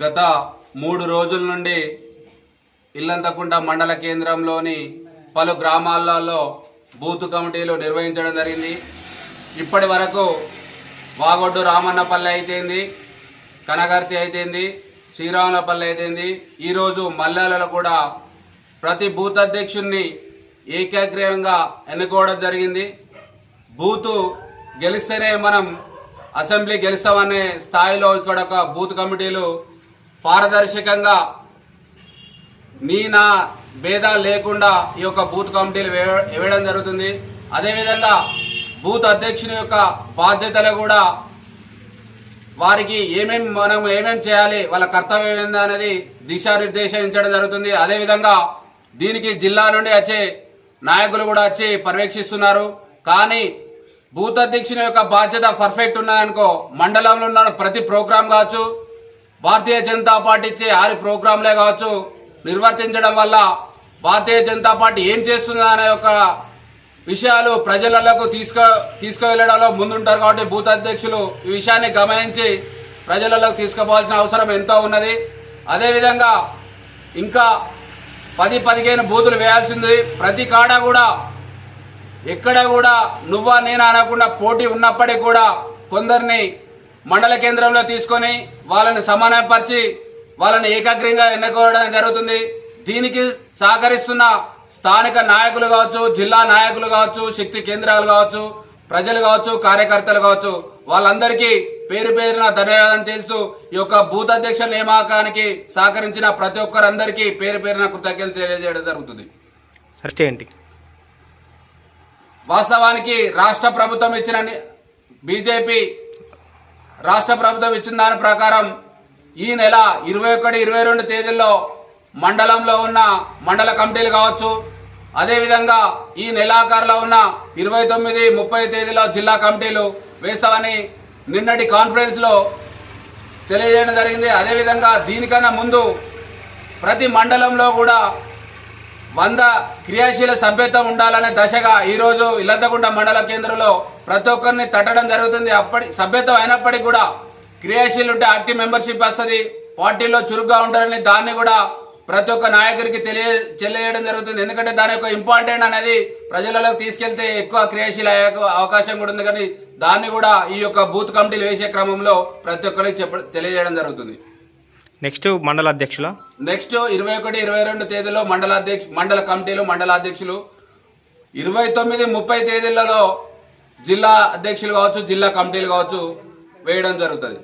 గత మూడు రోజుల నుండి ఇల్లంతకుంట మండల కేంద్రంలోని పలు గ్రామాలలో బూత్ కమిటీలు నిర్వహించడం జరిగింది. ఇప్పటి వరకు వాగొడ్డు రామన్నపల్లి అయితేంది కనగర్తి అయితేంది శ్రీరాములపల్లి అయితేంది. ఈరోజు మల్లెలలో కూడా ప్రతి బూత్ అధ్యక్షుడిని ఏకాగ్రీయంగా ఎన్నుకోవడం జరిగింది. బూతు గెలిస్తేనే మనం అసెంబ్లీ గెలుస్తామనే స్థాయిలో ఇక్కడ ఒక బూత్ కమిటీలు పారదర్శకంగా మీ నా భేదాలు లేకుండా ఈ యొక్క బూత్ కమిటీలు వే- వేయడం జరుగుతుంది. అదేవిధంగా బూత్ అధ్యక్షుని యొక్క బాధ్యతలు కూడా వారికి ఏమేమి మనం ఏమేం చేయాలి వాళ్ళ కర్తవ్యం ఏంది అనేది దిశానిర్దేశించడం జరుగుతుంది. అదేవిధంగా దీనికి జిల్లా నుండి వచ్చే నాయకులు కూడా వచ్చి పర్యవేక్షిస్తున్నారు. కానీ బూత్ అధ్యక్షుని యొక్క బాధ్యత పర్ఫెక్ట్ ఉన్నాయనుకో మండలంలో ఉన్న ప్రతి ప్రోగ్రాం కావచ్చు భారతీయ జనతా పార్టీ ఇచ్చే ఆరు ప్రోగ్రాంలే కావచ్చు నిర్వర్తించడం వల్ల భారతీయ జనతా పార్టీ ఏం చేస్తుంది అనే ఒక విషయాలు ప్రజలకు తీసుకు తీసుకువెళ్ళడంలో ముందుంటారు కాబట్టి బూత్ అధ్యక్షులు ఈ విషయాన్ని గమనించి ప్రజలలోకి తీసుకుపోవాల్సిన అవసరం ఎంతో ఉన్నది. అదేవిధంగా ఇంకా పది పదిహేను బూతులు వేయాల్సింది. ప్రతి కాడ కూడా ఎక్కడ కూడా నువ్వా నేను అనకుండా పోటీ ఉన్నప్పటికీ కూడా కొందరిని మండల కేంద్రంలో తీసుకొని వాళ్ళని సమానపరిచి వాళ్ళని ఏకాగ్రంగా ఎన్నుకోవడం జరుగుతుంది. దీనికి సహకరిస్తున్న స్థానిక నాయకులు కావచ్చు జిల్లా నాయకులు కావచ్చు శక్తి కేంద్రాలు కావచ్చు ప్రజలు కావచ్చు కార్యకర్తలు కావచ్చు వాళ్ళందరికీ పేరు పేరున ధన్యవాదం తెలుస్తూ ఈ యొక్క బూత్ అధ్యక్ష నియామకానికి సహకరించిన ప్రతి ఒక్కరందరికీ పేరు పేరున కృతజ్ఞతలు తెలియజేయడం జరుగుతుంది. వాస్తవానికి రాష్ట్ర ప్రభుత్వం ఇచ్చిన బీజేపీ రాష్ట్ర ప్రభుత్వం ఇచ్చిన దాని ప్రకారం ఈ నెల ఇరవై ఒకటి ఇరవై రెండు తేదీల్లో మండలంలో ఉన్న మండల కమిటీలు కావచ్చు అదేవిధంగా ఈ నెలాఖరులో ఉన్న ఇరవై తొమ్మిది ముప్పై తేదీలో జిల్లా కమిటీలు వేస్తామని నిన్నటి కాన్ఫరెన్స్లో తెలియజేయడం జరిగింది. అదేవిధంగా దీనికన్నా ముందు ప్రతి మండలంలో కూడా వంద క్రియాశీల సభ్యత్వం ఉండాలనే దశగా ఈరోజు ఇల్లతగుండ మండల కేంద్రంలో ప్రతి ఒక్కరిని తట్టడం జరుగుతుంది. అప్పటి సభ్యత్వం అయినప్పటికీ కూడా క్రియాశీలు ఉంటే యాక్టివ్ మెంబర్షిప్ వస్తుంది. పార్టీలో చురుగ్గా ఉంటారని దాన్ని కూడా ప్రతి ఒక్క నాయకుడికి తెలియ తెలియజేయడం జరుగుతుంది. ఎందుకంటే దాని యొక్క ఇంపార్టెంట్ అనేది ప్రజలలోకి తీసుకెళ్తే ఎక్కువ క్రియాశీల అవకాశం కూడా ఉంది. కానీ దాన్ని కూడా ఈ యొక్క బూత్ కమిటీలు వేసే క్రమంలో ప్రతి ఒక్కరికి చెప్ప తెలియజేయడం జరుగుతుంది. నెక్స్ట్ మండల అధ్యక్షుల నెక్స్ట్ ఇరవై ఒకటి ఇరవై రెండు తేదీలో మండల అధ్యక్ష మండల కమిటీలు మండల అధ్యక్షులు ఇరవై తొమ్మిది ముప్పై తేదీలలో జిల్లా అధ్యక్షులు కావచ్చు జిల్లా కమిటీలు కావచ్చు వేయడం జరుగుతుంది.